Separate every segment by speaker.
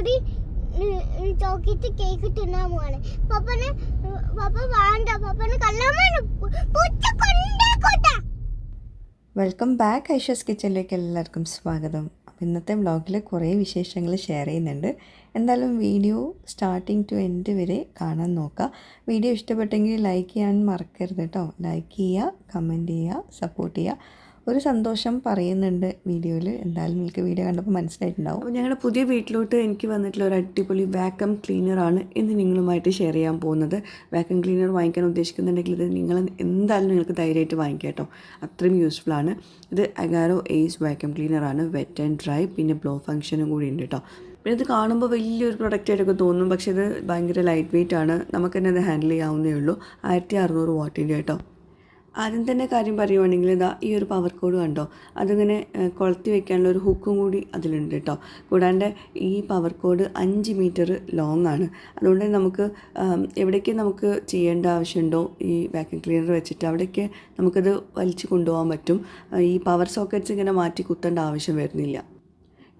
Speaker 1: കൂടി ചോക്കിട്ട് കേക്ക് തിന്നാൻ പോവാണ്. പപ്പന് പപ്പ വേണ്ട പപ്പന് കള്ളമാണ്
Speaker 2: വെൽക്കം ബാക്ക് ഐഷസ് കിച്ചണിലേക്ക് എല്ലാവർക്കും സ്വാഗതം. ഇന്നത്തെ വ്ളോഗിൽ കുറേ വിശേഷങ്ങൾ ഷെയർ ചെയ്യുന്നുണ്ട്. എന്തായാലും വീഡിയോ സ്റ്റാർട്ടിങ് ടു എൻഡ് വരെ കാണാൻ നോക്കുക വീഡിയോ ഇഷ്ടപ്പെട്ടെങ്കിൽ ലൈക്ക് ചെയ്യാൻ മറക്കരുത് കേട്ടോ ലൈക്ക് ചെയ്യുക കമന്റ് ചെയ്യുക സപ്പോർട്ട് ചെയ്യുക ഒരു സന്തോഷം പറയുന്നുണ്ട് വീഡിയോയിൽ എന്തായാലും നിങ്ങൾക്ക് വീഡിയോ കണ്ടപ്പോൾ മനസ്സിലായിട്ടുണ്ടാവും. അപ്പോൾ ഞങ്ങളുടെ പുതിയ വീട്ടിലോട്ട് എനിക്ക് വന്നിട്ടുള്ള ഒരു അടിപൊളി വാക്കം ക്ലീനറാണ് ഇന്ന് നിങ്ങളുമായിട്ട് ഷെയർ ചെയ്യാൻ പോകുന്നത്. വാക്കം ക്ലീനർ വാങ്ങിക്കാൻ ഉദ്ദേശിക്കുന്നുണ്ടെങ്കിൽ ഇത് നിങ്ങൾ എന്തായാലും നിങ്ങൾക്ക് ധൈര്യമായിട്ട് വാങ്ങിക്കാം കേട്ടോ. അത്രയും യൂസ്ഫുൾ ആണ്. ഇത് അഗാരോ എയ്സ് വാക്കം ക്ലീനറാണ് വെറ്റ് ആൻഡ് ഡ്രൈ പിന്നെ ബ്ലോ ഫംഗ്ഷനും കൂടി ഉണ്ട് കേട്ടോ. പിന്നെ ഇത് കാണുമ്പോൾ വലിയൊരു പ്രൊഡക്റ്റായിട്ടൊക്കെ തോന്നും. പക്ഷേ ഇത് ഭയങ്കര ലൈറ്റ് വെയിറ്റ് ആണ്. നമുക്ക് തന്നെ അത് ഹാൻഡിൽ ചെയ്യാവുന്നേ ഉള്ളൂ. ആയിരത്തി അറുന്നൂറ് വാട്ടിന്റെ കേട്ടോ. ആദ്യം തന്നെ കാര്യം പറയുവാണെങ്കിൽ ഇതാ ഈ ഒരു പവർ കോഡ് കണ്ടോ? അതിങ്ങനെ കൊളത്തി വെക്കാനുള്ള ഒരു ഹുക്കും കൂടി അതിലുണ്ട് കേട്ടോ. കൂടാണ്ട് ഈ പവർ കോഡ് അഞ്ച് മീറ്റർ ലോങ് ആണ്. അതുകൊണ്ട് നമുക്ക് എവിടേക്ക് നമുക്ക് ചെയ്യേണ്ട ആവശ്യമുണ്ടോ? ഈ വാക്യൂം ക്ലീനർ വെച്ചിട്ട് അവിടേക്ക് നമുക്കത് വലിച്ചു കൊണ്ടുപോകാൻ പറ്റും. ഈ പവർ സോക്കറ്റ്സ് ഇങ്ങനെ മാറ്റി കുത്തേണ്ട ആവശ്യം വരുന്നില്ല.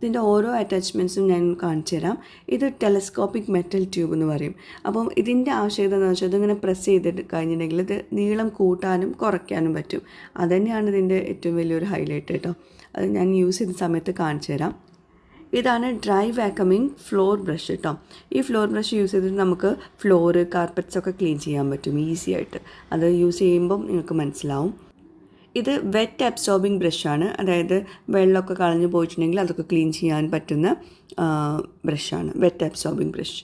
Speaker 2: ഇതിന്റെ ഓരോ അറ്റാച്ച്മെന്റ്സും ഞാൻ കാണിച്ചു തരാം. ഇത് ടെലസ്കോപ്പിക് മെറ്റൽ ട്യൂബ് എന്ന് പറയും. അപ്പം ഇതിന്റെ ആവശ്യകത എന്ന് വെച്ചാൽ ഇതിങ്ങനെ പ്രസ് ചെയ്തിട്ട് കഴിഞ്ഞിട്ടുണ്ടെങ്കിൽ ഇത് നീളം കൂട്ടാനും കുറയ്ക്കാനും പറ്റും. അതുതന്നെയാണ് ഇതിന്റെ ഏറ്റവും വലിയൊരു ഹൈലൈറ്റ് കേട്ടോ. അത് ഞാൻ യൂസ് ചെയ്ത സമയത്ത് കാണിച്ചു തരാം. ഇതാണ് ഡ്രൈ വാക്കമിങ് ഫ്ലോർ ബ്രഷ് കേട്ടോ. ഈ ഫ്ലോർ ബ്രഷ് യൂസ് ചെയ്തിട്ട് നമുക്ക് ഫ്ലോറ് കാർപ്പറ്റ്സ് ഒക്കെ ക്ലീൻ ചെയ്യാൻ പറ്റും ഈസി ആയിട്ട്. അത് യൂസ് ചെയ്യുമ്പം നിങ്ങൾക്ക് മനസ്സിലാവും. ഇത് വെറ്റ് അബ്സോർബിങ് ബ്രഷാണ് അതായത് വെള്ളമൊക്കെ കളഞ്ഞു പോയിട്ടുണ്ടെങ്കിൽ അതൊക്കെ ക്ലീൻ ചെയ്യാൻ പറ്റുന്ന ബ്രഷാണ് വെറ്റ് അബ്സോർബിങ് ബ്രഷ്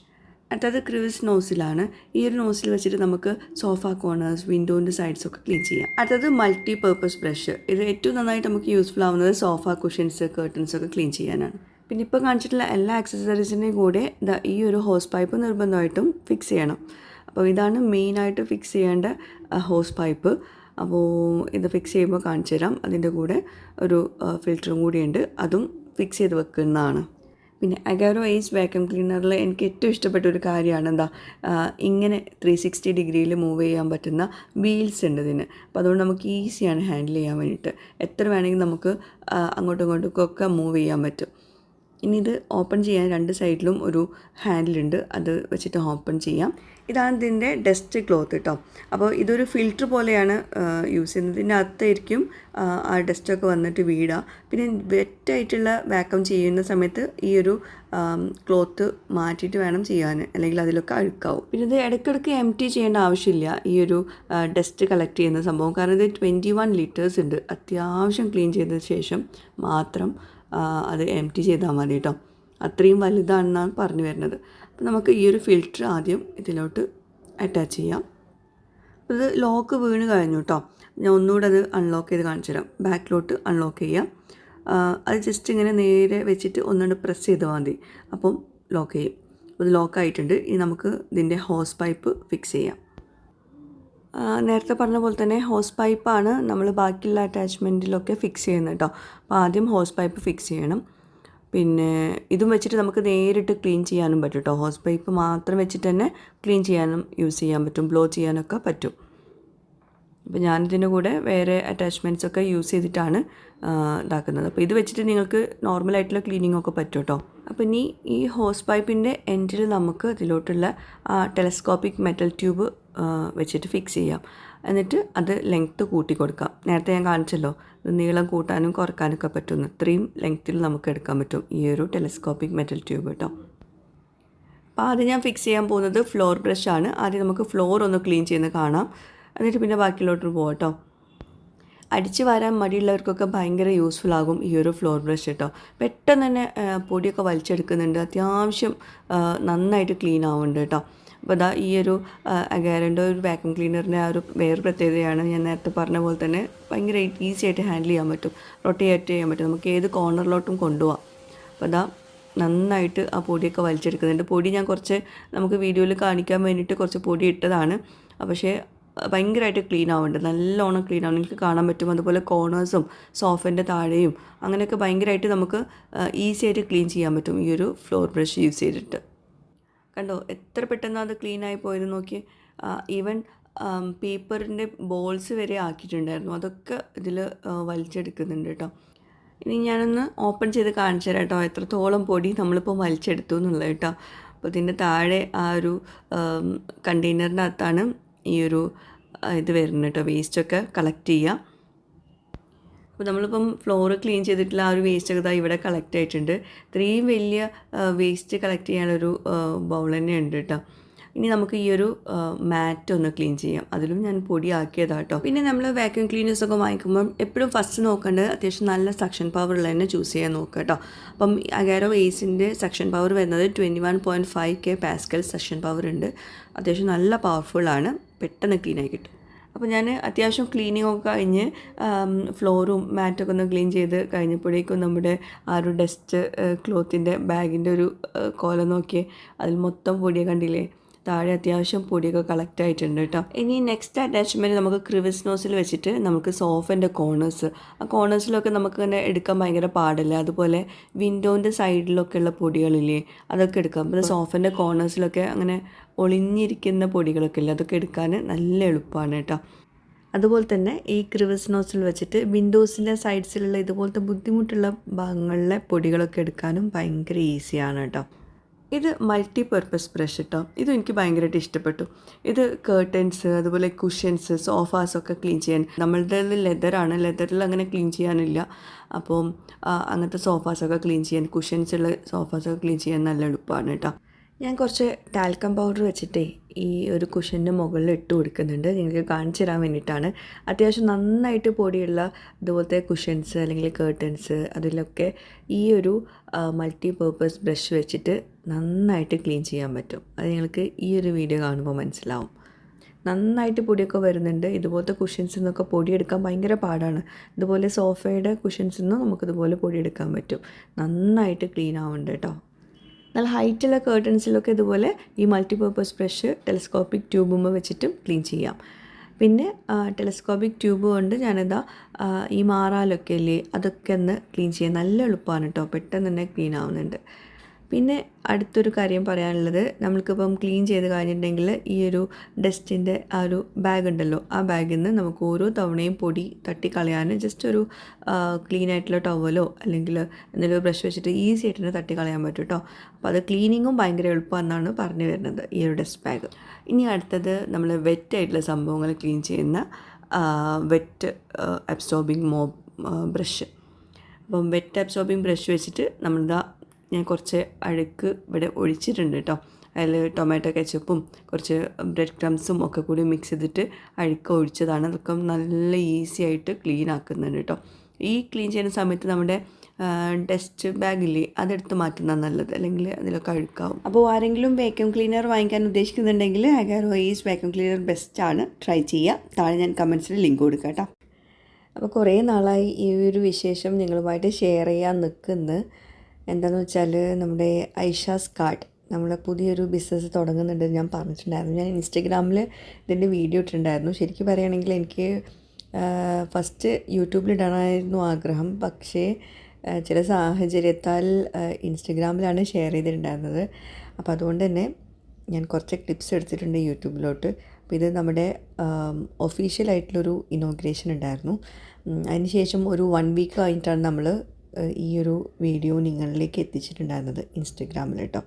Speaker 2: അടുത്തത് ക്രൂസ് നോസിലാണ് ഈ ഒരു നോസിൽ വെച്ചിട്ട് നമുക്ക് സോഫ കോർണേഴ്സ് വിൻഡോന്റെ സൈഡ്സൊക്കെ ക്ലീൻ ചെയ്യാം. അടുത്തത് മൾട്ടി പർപ്പസ് ബ്രഷ് ഇത് ഏറ്റവും നന്നായിട്ട് നമുക്ക് യൂസ്ഫുൾ ആവുന്നത് സോഫ കുഷൻസ് കേർട്ടൻസ് ഒക്കെ ക്ലീൻ ചെയ്യാനാണ്. പിന്നെ ഇപ്പോൾ കാണിച്ചിട്ടുള്ള എല്ലാ ആക്സസറീസിന്റെയും കൂടെ ഈ ഒരു ഹോസ് പൈപ്പ് നിർബന്ധമായിട്ടും ഫിക്സ് ചെയ്യണം. അപ്പോൾ ഇതാണ് മെയിനായിട്ട് ഫിക്സ് ചെയ്യേണ്ട ഹോസ് പൈപ്പ് അപ്പോൾ ഇത് ഫിക്സ് ചെയ്യുമ്പോൾ കാണിച്ചു തരാം. അതിന്റെ കൂടെ ഒരു ഫിൽറ്ററും കൂടിയുണ്ട്. അതും ഫിക്സ് ചെയ്ത് വെക്കുന്നതാണ്. പിന്നെ അഗാരോ ഏജ് വാക്യൂം ക്ലീനറിൽ എനിക്ക് ഏറ്റവും ഇഷ്ടപ്പെട്ട ഒരു കാര്യമാണ് എന്താ ഇങ്ങനെ ത്രീ സിക്സ്റ്റി ഡിഗ്രിയിൽ മൂവ് ചെയ്യാൻ പറ്റുന്ന വീൽസ് ഉണ്ട് ഇതിന്. അപ്പോൾ അതുകൊണ്ട് നമുക്ക് ഈസിയാണ് ഹാൻഡിൽ ചെയ്യാൻ വേണ്ടിയിട്ട്. എത്ര വേണമെങ്കിൽ നമുക്ക് അങ്ങോട്ടും ഇങ്ങോട്ടും ഒക്കെ മൂവ് ചെയ്യാൻ പറ്റും. ഇനി ഇത് ഓപ്പൺ ചെയ്യാൻ രണ്ട് സൈഡിലും ഒരു ഹാൻഡിലുണ്ട്. അത് വെച്ചിട്ട് ഓപ്പൺ ചെയ്യാം. ഇതാണ് ഇതിന്റെ ഡസ്റ്റ് ക്ലോത്ത് കേട്ടോ. അപ്പോൾ ഇതൊരു ഫിൽറ്റർ പോലെയാണ് യൂസ് ചെയ്യുന്നത്. ഇതിന്റെ അകത്തായിരിക്കും ആ, ഡസ്റ്റൊക്കെ വന്നിട്ട് വീടുക പിന്നെ വെറ്റായിട്ടുള്ള വാക്കം ചെയ്യുന്ന സമയത്ത് ഈ ഒരു ക്ലോത്ത് മാറ്റിയിട്ട് വേണം ചെയ്യാൻ. അല്ലെങ്കിൽ അതിലൊക്കെ അഴുക്കാവും. പിന്നെ ഇത് ഇടയ്ക്കിടയ്ക്ക് എം ടി ചെയ്യേണ്ട ആവശ്യമില്ല ഈ ഒരു ഡസ്റ്റ് കളക്ട് ചെയ്യുന്ന സംഭവം. കാരണം ഇത് ട്വന്റി വൺ ലിറ്റേഴ്സ് ഉണ്ട്. അത്യാവശ്യം ക്ലീൻ ചെയ്തതിന് ശേഷം മാത്രം അത് എം ടി ചെയ്താൽ മതി കേട്ടോ അത്രയും വലുതാണെന്നാണ് പറഞ്ഞു വരുന്നത്. അപ്പോൾ നമുക്ക് ഈ ഒരു ഫിൽറ്റർ ആദ്യം ഇതിലോട്ട് അറ്റാച്ച് ചെയ്യാം. ഇത് ലോക്ക് വീണ് കഴിഞ്ഞു കേട്ടോ ഞാൻ ഒന്നുകൂടെ അത് അൺലോക്ക് ചെയ്ത് കാണിച്ചു തരാം. ബാക്കിലോട്ട് അൺലോക്ക് ചെയ്യാം. അത് ജസ്റ്റ് ഇങ്ങനെ നേരെ വെച്ചിട്ട് ഒന്നുകൊണ്ട് പ്രസ് ചെയ്താൽ മതി. അപ്പം ലോക്ക് ചെയ്യും. ഇത് ലോക്ക് ആയിട്ടുണ്ട്. ഇനി നമുക്ക് ഇതിന്റെ ഹോസ് പൈപ്പ് ഫിക്സ് ചെയ്യാം. നേരത്തെ പറഞ്ഞ പോലെ തന്നെ ഹോസ് പൈപ്പാണ് നമ്മൾ ബാക്കിയുള്ള അറ്റാച്ച്മെന്റിലൊക്കെ ഫിക്സ് ചെയ്യുന്നത് കേട്ടോ അപ്പോൾ ആദ്യം ഹോസ് പൈപ്പ് ഫിക്സ് ചെയ്യണം. പിന്നെ ഇതും വെച്ചിട്ട് നമുക്ക് നേരിട്ട് ക്ലീൻ ചെയ്യാനും പറ്റും കേട്ടോ ഹോസ് പൈപ്പ് മാത്രം വെച്ചിട്ട് തന്നെ ക്ലീൻ ചെയ്യാനും യൂസ് ചെയ്യാൻ പറ്റും ബ്ലോ ചെയ്യാനൊക്കെ പറ്റും. അപ്പോൾ ഞാനിതിന്റെ കൂടെ വേറെ അറ്റാച്ച്മെന്റ്സ് ഒക്കെ യൂസ് ചെയ്തിട്ടാണ് ഇതാക്കുന്നത്. അപ്പോൾ ഇത് വെച്ചിട്ട് നിങ്ങൾക്ക് നോർമലായിട്ടുള്ള ക്ലീനിങ് ഒക്കെ പറ്റും കേട്ടോ അപ്പോൾ ഇനി ഈ ഹോസ് പൈപ്പിന്റെ എൻഡിൽ നമുക്ക് ഇതിലോട്ടുള്ള ടെലസ്കോപ്പിക് മെറ്റൽ ട്യൂബ് വെച്ചിട്ട് ഫിക്സ് ചെയ്യാം. എന്നിട്ട് അത് ലെങ്ത്ത് കൂട്ടി കൊടുക്കാം. നേരത്തെ ഞാൻ കാണിച്ചല്ലോ നീളം കൂട്ടാനും കുറക്കാനൊക്കെ പറ്റുന്നു ഇത്രയും ലെങ്ത്തിൽ നമുക്ക് എടുക്കാൻ പറ്റും ഈ ഒരു ടെലിസ്കോപ്പിക് മെറ്റൽ ട്യൂബ് കേട്ടോ അപ്പോൾ ആദ്യം ഞാൻ ഫിക്സ് ചെയ്യാൻ പോകുന്നത് ഫ്ലോർ ബ്രഷാണ് ആദ്യം നമുക്ക് ഫ്ലോർ ഒന്ന് ക്ലീൻ ചെയ്യുന്നത് കാണാം. എന്നിട്ട് പിന്നെ ബാക്കിയിലോട്ട് പോകാം കേട്ടോ അടിച്ച് വരാൻ മടിയുള്ളവർക്കൊക്കെ ഭയങ്കര യൂസ്ഫുൾ ആകും ഈ ഒരു ഫ്ലോർ ബ്രഷ് കേട്ടോ പെട്ടെന്ന് തന്നെ പൊടിയൊക്കെ വലിച്ചെടുക്കുന്നുണ്ട്. അത്യാവശ്യം നന്നായിട്ട് ക്ലീൻ ആവുന്നുണ്ട് കേട്ടോ അപ്പോൾ ഇതാ ഈ ഒരു അഗാരന്റെ ഒരു വാക്യൂം ക്ലീനറിന്റെ ആ ഒരു വേറെ പ്രത്യേകതയാണ് ഞാൻ നേരത്തെ പറഞ്ഞ പോലെ തന്നെ ഭയങ്കര ഈസി ആയിട്ട് ഹാൻഡിൽ ചെയ്യാൻ പറ്റും. റൊട്ടേറ്റ് ചെയ്യാൻ പറ്റും. നമുക്ക് ഏത് കോർണറിലോട്ടും കൊണ്ടുപോകാം അപ്പോൾ അതാ നന്നായിട്ട് ആ പൊടിയൊക്കെ വലിച്ചെടുക്കുന്നുണ്ട്. പൊടി ഞാൻ കുറച്ച് നമുക്ക് വീഡിയോയിൽ കാണിക്കാൻ വേണ്ടിയിട്ട് കുറച്ച് പൊടി ഇട്ടതാണ്. പക്ഷേ ഭയങ്കരമായിട്ട് ക്ലീൻ ആവുന്നുണ്ട്. നല്ലോണം ക്ലീൻ ആവും നിങ്ങൾക്ക് കാണാൻ പറ്റും. അതുപോലെ കോർണേഴ്സും സോഫന്റെ താഴെയും അങ്ങനെയൊക്കെ ഭയങ്കരമായിട്ട് നമുക്ക് ഈസി ആയിട്ട് ക്ലീൻ ചെയ്യാൻ പറ്റും ഈ ഒരു ഫ്ലോർ ബ്രഷ് യൂസ് ചെയ്തിട്ട്. കണ്ടോ എത്ര പെട്ടെന്ന് അത് ക്ലീൻ ആയി പോയത് നോക്കി. ഈവൻ പേപ്പറിന്റെ ബോൾസ് വരെ ആക്കിയിട്ടുണ്ടായിരുന്നു. അതൊക്കെ ഇതിൽ വലിച്ചെടുക്കുന്നുണ്ട് കേട്ടോ ഇനി ഞാനൊന്ന് ഓപ്പൺ ചെയ്ത് കാണിച്ചു തരാം കേട്ടോ എത്രത്തോളം പൊടി നമ്മളിപ്പോൾ വലിച്ചെടുത്തു എന്നുള്ളത് കേട്ടോ അപ്പോൾ ഇതിന്റെ താഴെ ആ ഒരു കണ്ടെയ്നറിന്റെ അകത്താണ് ഈ ഒരു ഇത് വരുന്നത് കേട്ടോ വേസ്റ്റൊക്കെ കളക്ട് ചെയ്യുക അപ്പോൾ നമ്മളിപ്പം ഫ്ലോർ ക്ലീൻ ചെയ്തിട്ടുള്ള ആ ഒരു വേസ്റ്റ് ഒക്കെ ഇവിടെ കളക്ട് ആയിട്ടുണ്ട്. ഇത്രയും വലിയ വേസ്റ്റ് കളക്ട് ചെയ്യാനൊരു ബൗൾ തന്നെ ഉണ്ട് കേട്ടോ ഇനി നമുക്ക് ഈ ഒരു മാറ്റ് ഒന്ന് ക്ലീൻ ചെയ്യാം. അതിലും ഞാൻ പൊടിയാക്കിയതാണ് കേട്ടോ പിന്നെ നമ്മൾ വാക്യൂം ക്ലീനേഴ്സ് ഒക്കെ എപ്പോഴും ഫസ്റ്റ് നോക്കേണ്ടത് അത്യാവശ്യം നല്ല സക്ഷൻ പവർ ഉള്ള തന്നെ ചൂസ് ചെയ്യാൻ നോക്കുക കേട്ടോ അപ്പം അഗാരോ വേസിന്റെ സക്ഷൻ പവർ വരുന്നത് twenty one point five K pascal suction power ഉണ്ട്. അത്യാവശ്യം നല്ല പവർഫുള്ളാണ് പെട്ടെന്ന് ക്ലീനായി കിട്ടും. അപ്പോൾ ഞാൻ അത്യാവശ്യം ക്ലീനിങ് ഒക്കെ കഴിഞ്ഞ് ഫ്ലോറും മാറ്റൊക്കെ ഒന്ന് ക്ലീൻ ചെയ്ത് കഴിഞ്ഞപ്പോഴേക്കും നമ്മുടെ ആ ഒരു ഡസ്റ്റ് ക്ലോത്തിന്റെ ബാഗിന്റെ ഒരു കോല നോക്കി നോക്കിയേ അതിൽ മൊത്തം പൊടിയെ കണ്ടില്ലേ? താഴെ അത്യാവശ്യം പൊടിയൊക്കെ കളക്ട് ആയിട്ടുണ്ട് കേട്ടോ ഇനി നെക്സ്റ്റ് അറ്റാച്ച്മെന്റ് നമുക്ക് ക്രിവിസ് നോസിൽ വെച്ചിട്ട് നമുക്ക് സോഫന്റെ കോർണേഴ്സ് ആ കോർണേഴ്സിലൊക്കെ നമുക്ക് തന്നെ എടുക്കാൻ ഭയങ്കര പാടില്ല? അതുപോലെ വിൻഡോന്റെ സൈഡിലൊക്കെ ഉള്ള പൊടികളില്ലേ അതൊക്കെ എടുക്കാം. അപ്പോൾ സോഫന്റെ കോർണേഴ്സിലൊക്കെ അങ്ങനെ ഒളിഞ്ഞിരിക്കുന്ന പൊടികളൊക്കെ ഇല്ലേ അതൊക്കെ എടുക്കാൻ നല്ല എളുപ്പമാണ് കേട്ടോ അതുപോലെ തന്നെ ഈ ക്രിവിസ് നോസിൽ വെച്ചിട്ട് വിൻഡോസിന്റെ സൈഡ്സിലുള്ള ഇതുപോലത്തെ ബുദ്ധിമുട്ടുള്ള ഭാഗങ്ങളിലെ പൊടികളൊക്കെ എടുക്കാനും ഭയങ്കര ഈസിയാണ് കേട്ടോ ഇത് മൾട്ടി പർപ്പസ് ബ്രഷ് കേട്ടോ ഇതും എനിക്ക് ഭയങ്കരമായിട്ട് ഇഷ്ടപ്പെട്ടു. ഇത് കേർട്ടൻസ് അതുപോലെ കുഷ്യൻസ് സോഫാസ് ഒക്കെ ക്ലീൻ ചെയ്യാൻ. നമ്മളുടെ ലെതറാണ് ലെതറിൽ അങ്ങനെ ക്ലീൻ ചെയ്യാനില്ല. അപ്പോൾ അങ്ങനത്തെ സോഫാസൊക്കെ ക്ലീൻ ചെയ്യാൻ കുഷ്യൻസ് ഉള്ള സോഫാസൊക്കെ ക്ലീൻ ചെയ്യാൻ നല്ല എളുപ്പമാണ് കേട്ടോ ഞാൻ കുറച്ച് ടാൽക്കം പൗഡർ വെച്ചിട്ടേ ഈ ഒരു കുഷന്റെ മുകളിൽ ഇട്ട് കൊടുക്കുന്നുണ്ട്. നിങ്ങൾക്ക് കാണിച്ചു തരാൻ വേണ്ടിയിട്ടാണ്. അത്യാവശ്യം നന്നായിട്ട് പൊടിയുള്ള ഇതുപോലത്തെ കുഷൻസ് അല്ലെങ്കിൽ കേർട്ടൻസ് അതിലൊക്കെ ഈ ഒരു മൾട്ടി പേർപ്പസ് ബ്രഷ് വെച്ചിട്ട് നന്നായിട്ട് ക്ലീൻ ചെയ്യാൻ പറ്റും. അത് നിങ്ങൾക്ക് ഈ ഒരു വീഡിയോ കാണുമ്പോൾ മനസ്സിലാവും. നന്നായിട്ട് പൊടിയൊക്കെ വരുന്നുണ്ട്. ഇതുപോലത്തെ കുഷ്യൻസിൽ നിന്നൊക്കെ പൊടിയെടുക്കാൻ ഭയങ്കര പാടാണ്. ഇതുപോലെ സോഫയുടെ കുഷ്യൻസിൽ നിന്നും നമുക്കിതുപോലെ പൊടിയെടുക്കാൻ പറ്റും. നന്നായിട്ട് ക്ലീൻ ആവുന്നുണ്ട് കേട്ടോ നല്ല ഹൈറ്റുള്ള കേർട്ടൻസിലൊക്കെ ഇതുപോലെ ഈ മൾട്ടിപർപ്പസ് ബ്രഷ് ടെലിസ്കോപ്പിക് ട്യൂബുമ്മ വെച്ചിട്ടും ക്ലീൻ ചെയ്യാം. പിന്നെ ടെലിസ്കോപ്പിക് ട്യൂബ് കൊണ്ട് ഞാനിതാ ഈ മാറാലൊക്കെ ഇല്ലേ അതൊക്കെ ഒന്ന് ക്ലീൻ ചെയ്യാൻ നല്ല എളുപ്പമാണ് കേട്ടോ പെട്ടെന്ന് തന്നെ ക്ലീൻ ആവുന്നുണ്ട്. പിന്നെ അടുത്തൊരു കാര്യം പറയാനുള്ളത് നമ്മൾക്കിപ്പം ക്ലീൻ ചെയ്ത് കഴിഞ്ഞിട്ടുണ്ടെങ്കിൽ ഈ ഒരു ഡസ്റ്റിന്റെ ആ ഒരു ബാഗ് ഉണ്ടല്ലോ ആ ബാഗിൽ നിന്ന് നമുക്ക് ഓരോ തവണയും പൊടി തട്ടി കളയാൻ ജസ്റ്റ് ഒരു ക്ലീൻ ആയിട്ടുള്ള ടവലോ അല്ലെങ്കിൽ എന്തെങ്കിലും ബ്രഷ് വെച്ചിട്ട് ഈസി ആയിട്ട് തന്നെ തട്ടി കളയാൻ പറ്റും കേട്ടോ അപ്പോൾ അത് ക്ലീനിങ്ങും ഭയങ്കര എളുപ്പമെന്നാണ് പറഞ്ഞു വരുന്നത് ഈ ഒരു ഡസ്റ്റ് ബാഗ് ഇനി അടുത്തത് നമ്മൾ വെറ്റ് ആയിട്ടുള്ള സംഭവങ്ങൾ ക്ലീൻ ചെയ്യുന്ന വെറ്റ് അബ്സോർബിങ് മോ ബ്രഷ് അപ്പം വെറ്റ് അബ്സോർബിങ് ബ്രഷ് വെച്ചിട്ട് നമ്മളിതാ ഞാൻ കുറച്ച് അഴുക്ക് ഇവിടെ ഒഴിച്ചിട്ടുണ്ട് കേട്ടോ അതിൽ ടൊമാറ്റോ കെച്ചപ്പും കുറച്ച് ബ്രെഡ് ക്രംസും ഒക്കെ കൂടി മിക്സ് ചെയ്തിട്ട് അഴുക്ക് ഒഴിച്ചതാണ്. അതൊക്കെ നല്ല ഈസി ആയിട്ട് ക്ലീൻ ആക്കുന്നുണ്ട് കേട്ടോ ഈ ക്ലീൻ ചെയ്യുന്ന സമയത്ത് നമ്മുടെ ഡസ്റ്റ് ബാഗില്ലേ അതെടുത്ത് മാറ്റുന്നതാണ് നല്ലത്. അല്ലെങ്കിൽ അതിലൊക്കെ അഴുക്കാവും. അപ്പോൾ ആരെങ്കിലും വാക്യൂം ക്ലീനർ വാങ്ങിക്കാൻ ഉദ്ദേശിക്കുന്നുണ്ടെങ്കിൽ അഗാരോ ഈസ് വാക്യൂം ക്ലീനർ ബെസ്റ്റാണ് ട്രൈ ചെയ്യുക. താഴെ ഞാൻ കമൻസിൽ ലിങ്ക് കൊടുക്കാം കേട്ടോ അപ്പോൾ കുറേ നാളായി ഈ ഒരു വിശേഷം നിങ്ങളുമായിട്ട് ഷെയർ ചെയ്യാൻ നിൽക്കുന്നു. എന്താണെന്ന് വെച്ചാൽ നമ്മുടെ ഐഷാസ് കാർഡ് നമ്മൾ പുതിയൊരു ബിസിനസ് തുടങ്ങുന്നുണ്ടെന്ന് ഞാൻ പറഞ്ഞിട്ടുണ്ടായിരുന്നു. ഞാൻ ഇൻസ്റ്റഗ്രാമിൽ ഇതിന്റെ വീഡിയോ ഇട്ടിട്ടുണ്ടായിരുന്നു. ശരിക്കും പറയുകയാണെങ്കിൽ എനിക്ക് ഫസ്റ്റ് യൂട്യൂബിൽ ഇടാനായിരുന്നു ആഗ്രഹം. പക്ഷേ ചില സാഹചര്യത്താൽ ഇൻസ്റ്റഗ്രാമിലാണ് ഷെയർ ചെയ്തിട്ടുണ്ടായിരുന്നത്. അപ്പോൾ അതുകൊണ്ട് തന്നെ ഞാൻ കുറച്ച് ക്ലിപ്സ് എടുത്തിട്ടുണ്ട് യൂട്യൂബിലോട്ട്. അപ്പോൾ ഇത് നമ്മുടെ ഒഫീഷ്യലായിട്ടുള്ളൊരു ഇനോഗ്രേഷൻ ഉണ്ടായിരുന്നു. അതിന് ശേഷം ഒരു വൺ വീക്ക് കഴിഞ്ഞിട്ടാണ് നമ്മൾ ഈ ഒരു വീഡിയോ നിങ്ങളിലേക്ക് എത്തിച്ചിട്ടുണ്ടായിരുന്നത് ഇൻസ്റ്റഗ്രാമിൽ കേട്ടോ.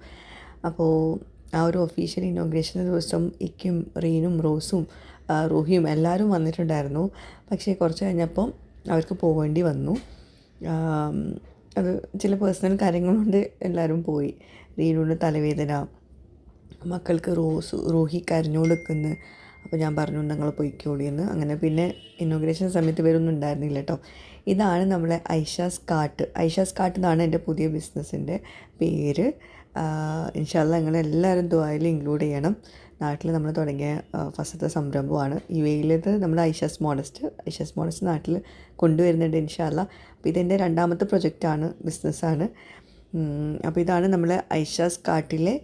Speaker 2: അപ്പോൾ ആ ഒരു ഒഫീഷ്യൽ ഇനോഗ്രേഷൻ ദിവസം ഇക്കും റീനും റോസും റൂഹിയും എല്ലാവരും വന്നിട്ടുണ്ടായിരുന്നു. പക്ഷേ കുറച്ച് കഴിഞ്ഞപ്പോൾ അവർക്ക് പോകേണ്ടി വന്നു. അത് ചില പേഴ്സണൽ കാര്യങ്ങൾ കൊണ്ട് എല്ലാവരും പോയി. റീനുണ്ട് തലവേദന മക്കൾക്ക് റോസ് റോഹി കരഞ്ഞോടുക്കുന്നു അപ്പോൾ ഞാൻ പറഞ്ഞു നിങ്ങൾ പൊയ്ക്കോളിയെന്ന് അങ്ങനെ പിന്നെ ഇനോഗ്രേഷൻ സമയത്ത് വരൊന്നും ഉണ്ടായിരുന്നില്ല കേട്ടോ ഇതാണ് നമ്മളെ ഐഷാസ് കാട്ട് ഐഷാസ് കാട്ട് എന്നാണ് എന്റെ പുതിയ ബിസിനസ്സിന്റെ പേര്. ഇൻഷാല്ല നിങ്ങളെല്ലാവരും ദ്വായിൽ ഇൻക്ലൂഡ് ചെയ്യണം. നാട്ടിൽ നമ്മൾ തുടങ്ങിയ ഫസ്റ്റത്തെ സംരംഭമാണ്. യു എയിലേത് നമ്മൾ ഐഷാസ് മോഡസ്റ്റ് ഐഷാസ് മോഡസ്റ്റ് നാട്ടിൽ കൊണ്ടുവരുന്നുണ്ട് ഇൻഷാല്ല അപ്പോൾ ഇതെന്റെ രണ്ടാമത്തെ പ്രൊജക്റ്റാണ് ബിസിനസ്സാണ്. അപ്പോൾ ഇതാണ് നമ്മളെ ഐഷാസ് കാട്ടിലെ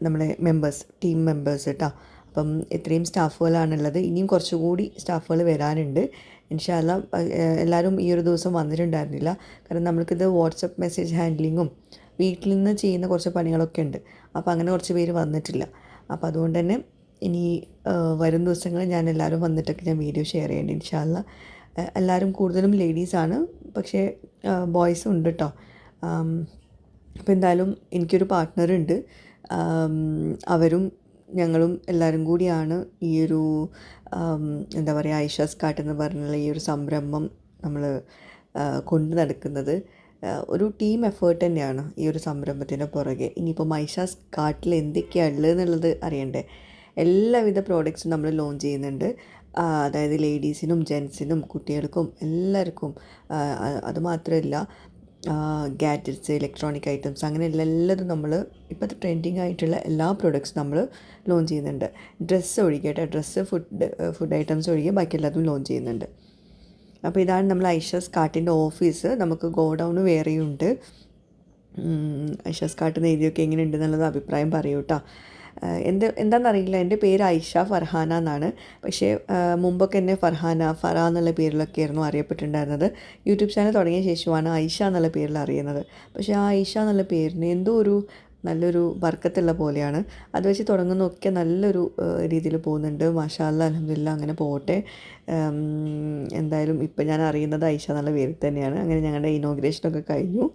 Speaker 2: ആം, നമ്മുടെ മെമ്പേഴ്സ് ടീം മെമ്പേഴ്സ് കേട്ടോ അപ്പം ഇത്രയും സ്റ്റാഫുകളാണുള്ളത്. ഇനിയും കുറച്ചുകൂടി സ്റ്റാഫുകൾ വരാനുണ്ട്. ഇൻഷാല്ല എല്ലാവരും ഈ ഒരു ദിവസം വന്നിട്ടുണ്ടായിരുന്നില്ല. കാരണം നമ്മൾക്കിത് വാട്സപ്പ് മെസ്സേജ് ഹാൻഡ്ലിങ്ങും വീട്ടിൽ നിന്ന് ചെയ്യുന്ന കുറച്ച് പണികളൊക്കെ ഉണ്ട്. അപ്പോൾ അങ്ങനെ കുറച്ച് പേര് വന്നിട്ടില്ല. അപ്പം അതുകൊണ്ട് തന്നെ ഇനി വരും ദിവസങ്ങളിൽ ഞാൻ എല്ലാവരും വന്നിട്ടൊക്കെ ഞാൻ വീഡിയോ ഷെയർ ചെയ്യേണ്ടി ഇൻഷാല്ല എല്ലാവരും കൂടുതലും ലേഡീസാണ് പക്ഷേ ബോയ്സും ഉണ്ട് കേട്ടോ അപ്പോൾ എന്തായാലും എനിക്കൊരു പാർട്ട്ണറുണ്ട് അവരും ഞങ്ങളും എല്ലാവരും കൂടിയാണ് ഈ ഒരു എന്താ പറയുക ഐഷാസ് കാട്ട് എന്ന് പറഞ്ഞുള്ള ഈ ഒരു സംരംഭം നമ്മൾ കൊണ്ടു നടക്കുന്നത്. ഒരു ടീം എഫേർട്ട് തന്നെയാണ് ഈ ഒരു സംരംഭത്തിന്റെ പുറകെ. ഇനിയിപ്പോൾ ഐഷാസ് കാട്ടിൽ എന്തൊക്കെയാണ് ഉള്ളത് എന്നുള്ളത് അറിയണ്ടേ? എല്ലാവിധ പ്രോഡക്റ്റ്സും നമ്മൾ ലോഞ്ച് ചെയ്യുന്നുണ്ട്. അതായത് ലേഡീസിനും ജെൻസിനും കുട്ടികൾക്കും എല്ലാവർക്കും ആ, അ- അത് മാത്രമല്ല ഗാഡ്ജറ്റ്സ് ഇലക്ട്രോണിക് ഐറ്റംസ് അങ്ങനെ എല്ലാതും നമ്മൾ ഇപ്പോഴത്തെ ട്രെൻഡിങ് ആയിട്ടുള്ള എല്ലാ പ്രൊഡക്ട്സും നമ്മൾ ലോഞ്ച് ചെയ്യുന്നുണ്ട്. ഡ്രസ്സ് ഒഴികെ ഡ്രസ്സ് ഫുഡ് ഫുഡ് ഐറ്റംസ് ഒഴികെ ബാക്കി എല്ലാതും ലോഞ്ച് ചെയ്യുന്നുണ്ട്. അപ്പോൾ ഇതാണ് നമ്മൾ ഐഷസ് കാട്ടിന്റെ ഓഫീസ് നമുക്ക് ഗോഡൗൺ വേറെയുണ്ട്. ഐഷസ് കാട്ടിന്റെ എഴുതിയൊക്കെ എങ്ങനെയുണ്ട് എന്നുള്ളത് അഭിപ്രായം പറയൂ കേട്ടോ എന്ത് എന്താണെന്നറിയില്ല എന്റെ പേര് ഐഷ ഫർഹാന എന്നാണ്. പക്ഷേ മുമ്പൊക്കെ എന്നെ ഫർഹാന ഫറ എന്നുള്ള പേരിലൊക്കെ ആയിരുന്നു അറിയപ്പെട്ടിട്ടുണ്ടായിരുന്നത്. യൂട്യൂബ് ചാനൽ തുടങ്ങിയ ശേഷമാണ് ഐഷ എന്നുള്ള പേരിൽ അറിയുന്നത്. പക്ഷേ ആ ഐഷ എന്നുള്ള പേരിന് എന്തോ ഒരു നല്ലൊരു വർക്കത്തുള്ള പോലെയാണ്. അത് വെച്ച് തുടങ്ങുന്നൊക്കെ നല്ലൊരു രീതിയിൽ പോകുന്നുണ്ട്. മഷാല അലഹമില്ല അങ്ങനെ പോട്ടെ എന്തായാലും ഇപ്പം ഞാൻ അറിയുന്നത് ഐഷ എന്നുള്ള പേരിൽ തന്നെയാണ്. അങ്ങനെ ഞങ്ങളുടെ ഇനോഗ്രേഷനൊക്കെ കഴിഞ്ഞു.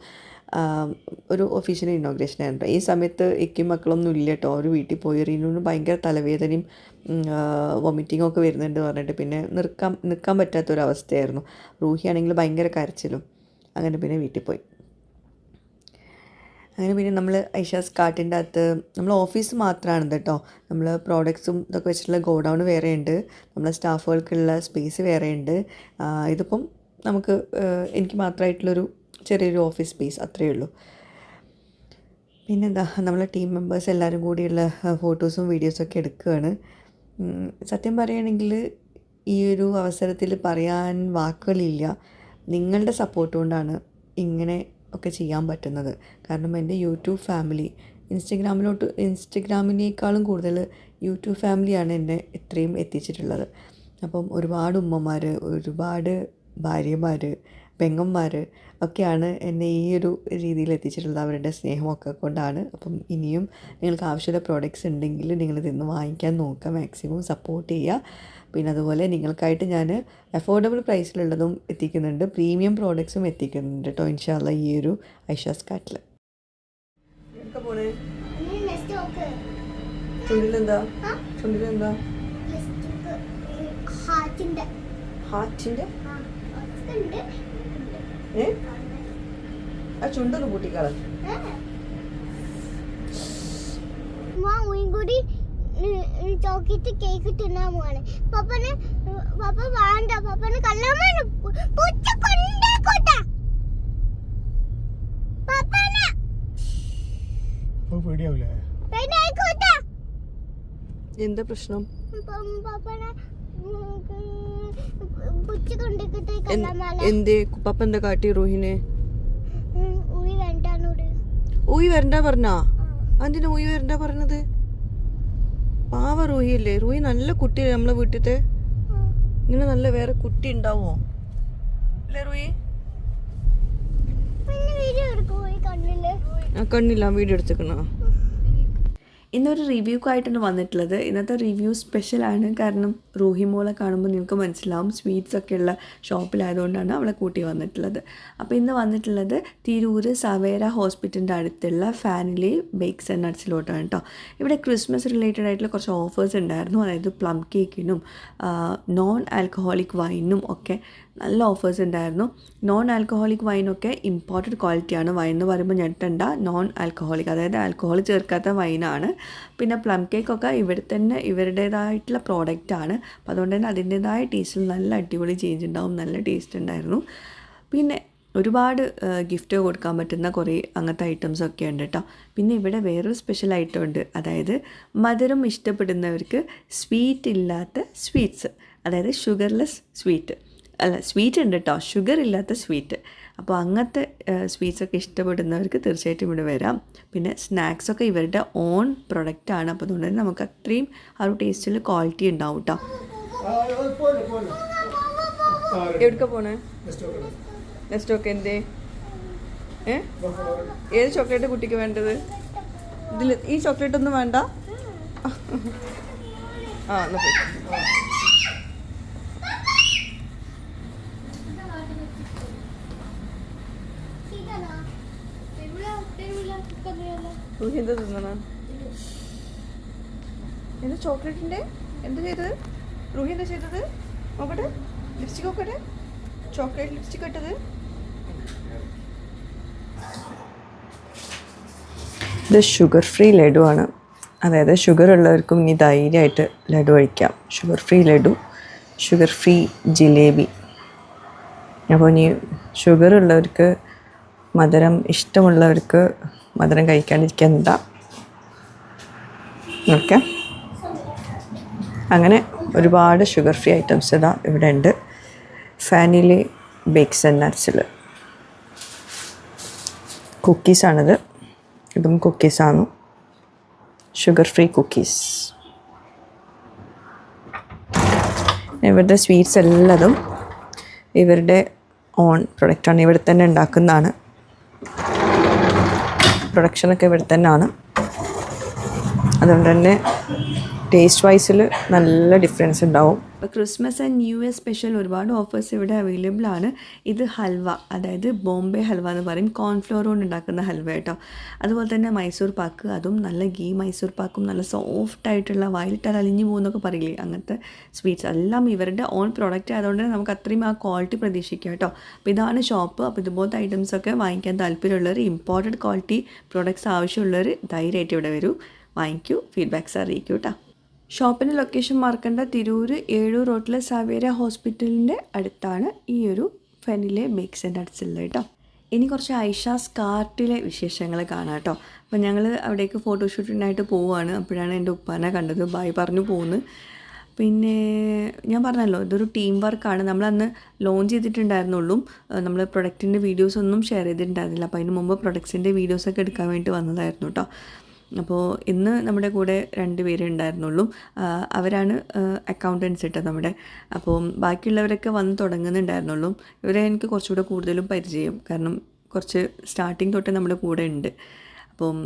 Speaker 2: ഒരു ഒഫീഷ്യൽ ഇനോഗ്രേഷൻ ആയിരുന്നു. ഈ സമയത്ത് എക്കും മക്കളൊന്നും ഇല്ല കേട്ടോ ഒരു വീട്ടിൽ പോയി റീനുവിന് ഭയങ്കര തലവേദനയും വൊമിറ്റിങ്ങും ഒക്കെ വരുന്നുണ്ട് പറഞ്ഞിട്ട് പിന്നെ നിൽക്കാൻ നിൽക്കാൻ പറ്റാത്തൊരവസ്ഥയായിരുന്നു. റൂഹിയാണെങ്കിൽ ഭയങ്കര കരച്ചിലും. അങ്ങനെ പിന്നെ വീട്ടിൽ പോയി. അങ്ങനെ പിന്നെ നമ്മൾ ഐഷാസ് കാട്ടിന്റെ അകത്ത് നമ്മൾ ഓഫീസ് മാത്രമാണ് കേട്ടോ നമ്മൾ പ്രോഡക്ട്സും ഇതൊക്കെ വെച്ചിട്ടുള്ള ഗോഡൗൺ വേറെയുണ്ട്. നമ്മളെ സ്റ്റാഫുകൾക്കുള്ള സ്പേസ് വേറെയുണ്ട്. ഇതിപ്പം നമുക്ക് എനിക്ക് മാത്രമായിട്ടുള്ളൊരു ചെറിയൊരു ഓഫീസ് സ്പേസ് അത്രയേ ഉള്ളൂ. പിന്നെന്താ നമ്മളെ ടീം മെമ്പേഴ്സ് എല്ലാവരും കൂടിയുള്ള ഫോട്ടോസും ഒക്കെ എടുക്കുകയാണ്. സത്യം പറയുകയാണെങ്കിൽ ഈ ഒരു അവസരത്തിൽ പറയാൻ വാക്കുകളില്ല. നിങ്ങളുടെ സപ്പോർട്ട് കൊണ്ടാണ് ഇങ്ങനെ ഒക്കെ ചെയ്യാൻ പറ്റുന്നത്. കാരണം എന്റെ യൂട്യൂബ് ഫാമിലി ഇൻസ്റ്റഗ്രാമിലോട്ട് ഇൻസ്റ്റഗ്രാമിനേക്കാളും കൂടുതൽ യൂട്യൂബ് ഫാമിലിയാണ് എന്നെ ഇത്രയും എത്തിച്ചിട്ടുള്ളത്. അപ്പം ഒരുപാട് ഉമ്മമാർ ഒരുപാട് ഭാര്യമാർ പെങ്ങന്മാർ ഒക്കെയാണ് എന്നെ ഈ ഒരു രീതിയിൽ എത്തിച്ചിട്ടുള്ളത്. അവരുടെ സ്നേഹമൊക്കെ കൊണ്ടാണ്. അപ്പം ഇനിയും നിങ്ങൾക്ക് ആവശ്യമുള്ള പ്രോഡക്റ്റ്സ് ഉണ്ടെങ്കിൽ നിങ്ങൾ ഇന്ന് വാങ്ങിക്കാൻ നോക്കുക. മാക്സിമം സപ്പോർട്ട് ചെയ്യുക. പിന്നെ അതുപോലെ നിങ്ങൾക്കായിട്ട് ഞാൻ അഫോർഡബിൾ പ്രൈസിലുള്ളതും എത്തിക്കുന്നുണ്ട്. പ്രീമിയം പ്രോഡക്ട്സും എത്തിക്കുന്നുണ്ട് കേട്ടോ ഇൻഷാല്ല ഈ ഒരു ഐഷാസ്
Speaker 1: നോക്ക്.
Speaker 2: ചുണ്ടിലെന്താ? ചുണ്ടിലെന്താ?
Speaker 1: നെക്സ്റ്റ് ഹാർട്ടിന്റെ
Speaker 2: ഏ? ആ ചുണ്ടൊന്ന് കൂട്ടിക്കള
Speaker 1: കൂടി ചോക്കിട്ട് കേക്ക് തിന്നാൻ പോവാണ്. പപ്പന് പപ്പ വേണ്ട പപ്പന് കള്ളമാണ് പൂച്ച കൊണ്ടേക്കോട്ട പപ്പന്.
Speaker 3: അപ്പോൾ പേടിയാവില്ലേ
Speaker 2: എന്താ പ്രശ്നം?
Speaker 1: പപ്പനെ
Speaker 2: എന്തേ പപ്പ എന്താ? കാട്ടി റൂഹിനെ? ഊയി വരണ്ട പറഞ്ഞാ? അതിന് ഊയി വരണ്ട പറഞ്ഞത് പാവ റൂഹിയല്ലേ? റൂഹി നല്ല കുട്ടിയല്ലേ നമ്മളെ വീട്ടിലത്തെ? ഇങ്ങനെ നല്ല വേറെ കുട്ടി ഉണ്ടാവോ? അല്ലേ റൂഹി? കണ്ണില്ല വീഡിയോ എടുത്തേക്കണോ ഇന്നൊരു റിവ്യൂക്കായിട്ടാണ് വന്നിട്ടുള്ളത്. ഇന്നത്തെ റിവ്യൂ സ്പെഷ്യലാണ് കാരണം റൂഹി മോളെ കാണുമ്പോൾ നിങ്ങൾക്ക് മനസ്സിലാവും. സ്വീറ്റ്സ് ഒക്കെ ഉള്ള ഷോപ്പിലായതുകൊണ്ടാണ് അവളെ കൂട്ടി വന്നിട്ടുള്ളത്. അപ്പോൾ ഇന്ന് വന്നിട്ടുള്ളത് തിരൂർ സവേര ഹോസ്പിറ്റലിന്റെ അടുത്തുള്ള ഫാമിലി ബേക്സ് ആൻഡ് നട്ട്സിലോട്ടാണ് കേട്ടോ ഇവിടെ ക്രിസ്മസ് റിലേറ്റഡ് ആയിട്ടുള്ള കുറച്ച് ഓഫേഴ്സ് ഉണ്ടായിരുന്നു. അതായത് പ്ലം കേക്കിനും നോൺ ആൽക്കഹോളിക് വൈനും ഒക്കെ നല്ല ഓഫേഴ്സ് ഉണ്ടായിരുന്നു. നോൺ ആൽക്കഹോളിക് വൈനൊക്കെ ഇമ്പോർട്ടഡ് ക്വാളിറ്റിയാണ് വൈൻ എന്ന് പറയുമ്പോൾ ഞെട്ടണ്ട. നോൺ ആൽക്കഹോളിക് അതായത് ആൽക്കഹോൾ ചേർക്കാത്ത വൈനാണ് പിന്നെ പ്ലം കേക്കൊക്കെ ഇവിടെ തന്നെ ഇവരുടേതായിട്ടുള്ള പ്രോഡക്റ്റാണ് അപ്പോൾ അതുകൊണ്ട് തന്നെ അതിന്റേതായ ടേസ്റ്റിൽ നല്ല അടിപൊളി ചേഞ്ച് ഉണ്ടാവും. നല്ല ടേസ്റ്റ് ഉണ്ടായിരുന്നു. പിന്നെ ഒരുപാട് ഗിഫ്റ്റ് കൊടുക്കാൻ പറ്റുന്ന കുറേ അങ്ങനത്തെ ഐറ്റംസ് ഒക്കെ ഉണ്ട് കേട്ടോ പിന്നെ ഇവിടെ വേറൊരു സ്പെഷ്യൽ ഐറ്റം ഉണ്ട്. അതായത് മധുരം ഇഷ്ടപ്പെടുന്നവർക്ക് സ്വീറ്റ് ഇല്ലാത്ത സ്വീറ്റ്സ് അതായത് ഷുഗർലെസ് സ്വീറ്റ് അല്ല സ്വീറ്റ് ഉണ്ട് കേട്ടോ ഷുഗർ ഇല്ലാത്ത സ്വീറ്റ് അപ്പോൾ അങ്ങനത്തെ സ്വീറ്റ്സൊക്കെ ഇഷ്ടപ്പെടുന്നവർക്ക് തീർച്ചയായിട്ടും ഇവിടെ വരാം. പിന്നെ സ്നാക്സൊക്കെ ഇവരുടെ ഓൺ പ്രൊഡക്റ്റാണ് അപ്പോൾ അതുകൊണ്ട് തന്നെ നമുക്ക് അത്രയും ആ ഒരു ടേസ്റ്റിൽ ക്വാളിറ്റി ഉണ്ടാവും കേട്ടോ എവിടേക്കാ പോണേ? ഏത് ചോക്ലേറ്റ് കുട്ടിക്ക് വേണ്ടത്? ഇതിൽ ഈ ചോക്ലേറ്റ് ഒന്നും വേണ്ട? ആ എന്നാ റൂഹി എന്താ തിന്നണം? എന്താ ചോക്ലേറ്റിന്റെ എന്താ ചെയ്തത്? റൂഹി എന്താ ചെയ്തത്? നോക്കട്ടെ. ലിപ്സ്റ്റിക് നോക്കട്ടെ. ചോക്ലേറ്റ് ലിപ്സ്റ്റിക് ഇട്ടത്. ഇത് ഷുഗർ ഫ്രീ ലഡു ആണ്. അതായത് ഷുഗർ ഉള്ളവർക്കും ഇനി ധൈര്യമായിട്ട് ലഡു കഴിക്കാം. Sugar free laddu sugar free jalebi. അപ്പോൾ ഇനി ഷുഗർ ഉള്ളവർക്ക് മധുരം ഇഷ്ടമുള്ളവർക്ക് മധുരം കഴിക്കാണ്ടിരിക്കണ്ട ഓക്കെ. അങ്ങനെ ഒരുപാട് ഷുഗർ ഫ്രീ ഐറ്റംസ് ഇതാ ഇവിടെ ഉണ്ട്. ഫാനിലി ബേക്സ് ആൻഡ് നട്ട്സിൽ കുക്കീസാണിത് ഇതും കുക്കീസാണ് ഷുഗർ ഫ്രീ കുക്കീസ് ഇവരുടെ സ്വീറ്റ്സ് എല്ലാതും ഇവരുടെ ഓൺ പ്രൊഡക്റ്റാണ് ഇവിടെ തന്നെ ഉണ്ടാക്കുന്നതാണ്. പ്രൊഡക്ഷനൊക്കെ ഇവിടെ തന്നെയാണ്. അതുകൊണ്ട് തന്നെ ടേസ്റ്റ് വൈസിൽ നല്ല ഡിഫറൻസ് ഉണ്ടാവും Christmas and new year special ഒരുപാട് ഓഫേഴ്സ് ഇവിടെ അവൈലബിൾ ആണ്. ഇത് ഹൽവ അതായത് ബോംബെ ഹൽവ എന്ന് പറയും. കോൺഫ്ലോർ കൊണ്ട് ഉണ്ടാക്കുന്ന ഹൽവ കേട്ടോ. അതുപോലെ തന്നെ മൈസൂർ പാക്ക് അതും നല്ല ഗീ മൈസൂർ പാക്കും നല്ല സോഫ്റ്റ് ആയിട്ടുള്ള വയലിട്ടാൽ അലിഞ്ഞു പോകുന്നൊക്കെ പറയില്ലേ? അങ്ങനത്തെ സ്വീറ്റ്സ് എല്ലാം ഇവരുടെ ഓൺ പ്രോഡക്റ്റ് ആയതുകൊണ്ട് തന്നെ നമുക്ക് അത്രയും ആ ക്വാളിറ്റി പ്രതീക്ഷിക്കാം കേട്ടോ. അപ്പോൾ ഇതാണ് ഷോപ്പ് അപ്പോൾ ഇതുപോലത്തെ ഐറ്റംസൊക്കെ വാങ്ങിക്കാൻ താല്പര്യമുള്ളവർ ഇമ്പോർട്ടന്റ് ക്വാളിറ്റി പ്രോഡക്റ്റ്സ് ആവശ്യമുള്ളവർ ധൈര്യമായിട്ട് ഇവിടെ വരൂ. വാങ്ങിക്കൂ ഫീഡ്ബാക്ക്സ് അറിയിക്കൂ കേട്ടോ. ഷോപ്പിന്റെ ലൊക്കേഷൻ മറക്കേണ്ട. തിരൂർ ഏഴൂർ റോട്ടിലെ സാവേര ഹോസ്പിറ്റലിന്റെ അടുത്താണ് ഈ ഒരു ഫെനിലെ ബേക്ക് ആൻഡ് അടുത്തുള്ളത് കേട്ടോ. ഇനി കുറച്ച് ഐഷാസ് കാർട്ടിലെ വിശേഷങ്ങൾ കാണാം കേട്ടോ. അപ്പോൾ ഞങ്ങൾ അവിടേക്ക് ഫോട്ടോഷൂട്ടിനായിട്ട് പോവുകയാണ് അപ്പോഴാണ് എന്റെ ഉപ്പാനെ കണ്ടത്. ബായ് പറഞ്ഞു പോകുന്നു പിന്നെ ഞാൻ പറഞ്ഞല്ലോ ഇതൊരു ടീം വർക്കാണ് നമ്മളന്ന് ലോഞ്ച് ചെയ്തിട്ടുണ്ടായിരുന്നുള്ളൂ. നമ്മൾ പ്രൊഡക്റ്റിന്റെ വീഡിയോസ് ഒന്നും ഷെയർ ചെയ്തിട്ടുണ്ടായിരുന്നില്ല. അപ്പോൾ അതിന് മുമ്പ് പ്രൊഡക്ട്സിന്റെ വീഡിയോസൊക്കെ എടുക്കാൻ വേണ്ടി വന്നതായിരുന്നു കേട്ടോ. അപ്പോൾ ഇന്ന് നമ്മുടെ കൂടെ രണ്ട് പേരേ ഉണ്ടായിരുന്നുള്ളൂ. അവരാണ് അക്കൗണ്ടൻസ് ഇട്ടത് നമ്മുടെ. അപ്പോൾ ബാക്കിയുള്ളവരൊക്കെ വന്ന് തുടങ്ങുന്നുണ്ടായിരുന്നുള്ളൂ. ഇവരെ എനിക്ക് കുറച്ചുകൂടെ കൂടുതലും പരിചയം. കാരണം കുറച്ച് സ്റ്റാർട്ടിങ് തൊട്ട് നമ്മുടെ കൂടെ ഉണ്ട്. അപ്പം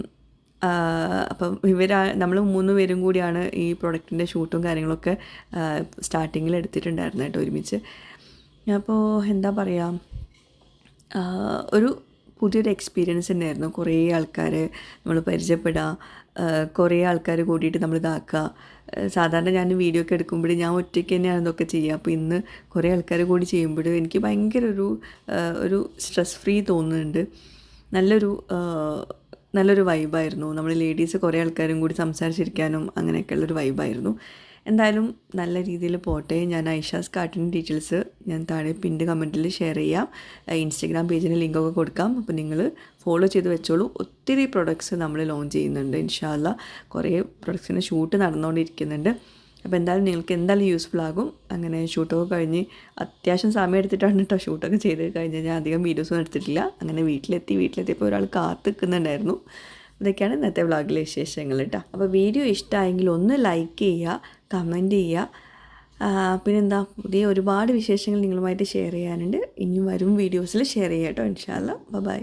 Speaker 2: അപ്പം ഇവരാ നമ്മൾ മൂന്ന് പേരും കൂടിയാണ് ഈ പ്രൊഡക്റ്റിന്റെ ഷൂട്ടും കാര്യങ്ങളൊക്കെ സ്റ്റാർട്ടിങ്ങിൽ എടുത്തിട്ടുണ്ടായിരുന്നു കേട്ടോ ഒരുമിച്ച്. അപ്പോൾ എന്താ പറയുക ഒരു പുതിയൊരു എക്സ്പീരിയൻസ് തന്നെയായിരുന്നു. കുറേ ആൾക്കാർ നമ്മൾ പരിചയപ്പെടുക കുറേ ആൾക്കാർ കൂടിയിട്ട് നമ്മൾ ഇതാക്കുക സാധാരണ ഞാൻ വീഡിയോ ഒക്കെ എടുക്കുമ്പോൾ ഞാൻ ഒറ്റയ്ക്ക് തന്നെയാണ് ഇതൊക്കെ ചെയ്യുക. അപ്പോൾ ഇന്ന് കുറേ ആൾക്കാർ കൂടി ചെയ്യുമ്പോൾ എനിക്ക് ഭയങ്കര ഒരു ഒരു സ്ട്രെസ് ഫ്രീ തോന്നുന്നുണ്ട്. നല്ലൊരു നല്ലൊരു വൈബായിരുന്നു നമ്മൾ ലേഡീസ് കുറേ ആൾക്കാരും കൂടി സംസാരിച്ചിരിക്കാനും അങ്ങനെയൊക്കെയുള്ളൊരു വൈബായിരുന്നു എന്തായാലും നല്ല രീതിയിൽ പോട്ടെ. ഞാൻ ഐഷാസ് കാർട്ടിന്റെ ഡീറ്റെയിൽസ് ഞാൻ താഴെ പിന്റെ കമന്റിൽ ഷെയർ ചെയ്യാം. ഇൻസ്റ്റഗ്രാം പേജിന് ലിങ്കൊക്കെ കൊടുക്കാം. അപ്പോൾ നിങ്ങൾ ഫോളോ ചെയ്ത് വെച്ചോളൂ. ഒത്തിരി പ്രൊഡക്ട്സ് നമ്മൾ ലോഞ്ച് ചെയ്യുന്നുണ്ട്. ഇൻഷാല്ല കുറേ പ്രൊഡക്ട്സിന് ഷൂട്ട് നടന്നുകൊണ്ടിരിക്കുന്നുണ്ട് അപ്പോൾ എന്തായാലും നിങ്ങൾക്ക് എന്തായാലും യൂസ്ഫുൾ ആകും. അങ്ങനെ ഷൂട്ടൊക്കെ കഴിഞ്ഞ് അത്യാവശ്യം സമയം എടുത്തിട്ടാണ് കേട്ടോ ഷൂട്ടൊക്കെ ചെയ്ത് കഴിഞ്ഞ്. ഞാൻ അധികം വീഡിയോസൊന്നും എടുത്തിട്ടില്ല. അങ്ങനെ വീട്ടിലെത്തി വീട്ടിലെത്തിയപ്പോൾ ഒരാൾ കാത്ത് നിൽക്കുന്നുണ്ടായിരുന്നു ഇതൊക്കെയാണ് ഇന്നത്തെ വ്ളോഗിലെ വിശേഷങ്ങൾ കേട്ടോ അപ്പോൾ വീഡിയോ ഇഷ്ടമായെങ്കിൽ ഒന്ന് ലൈക്ക് ചെയ്യുക. കമന്റ് ചെയ്യുക. പിന്നെന്താ പുതിയ ഒരുപാട് വിശേഷങ്ങൾ നിങ്ങളുമായിട്ട് ഷെയർ ചെയ്യാനുണ്ട്. ഇനിയും വരും വീഡിയോസിൽ ഷെയർ ചെയ്യാം കേട്ടോ. ഇൻഷാല്ല ബൈ.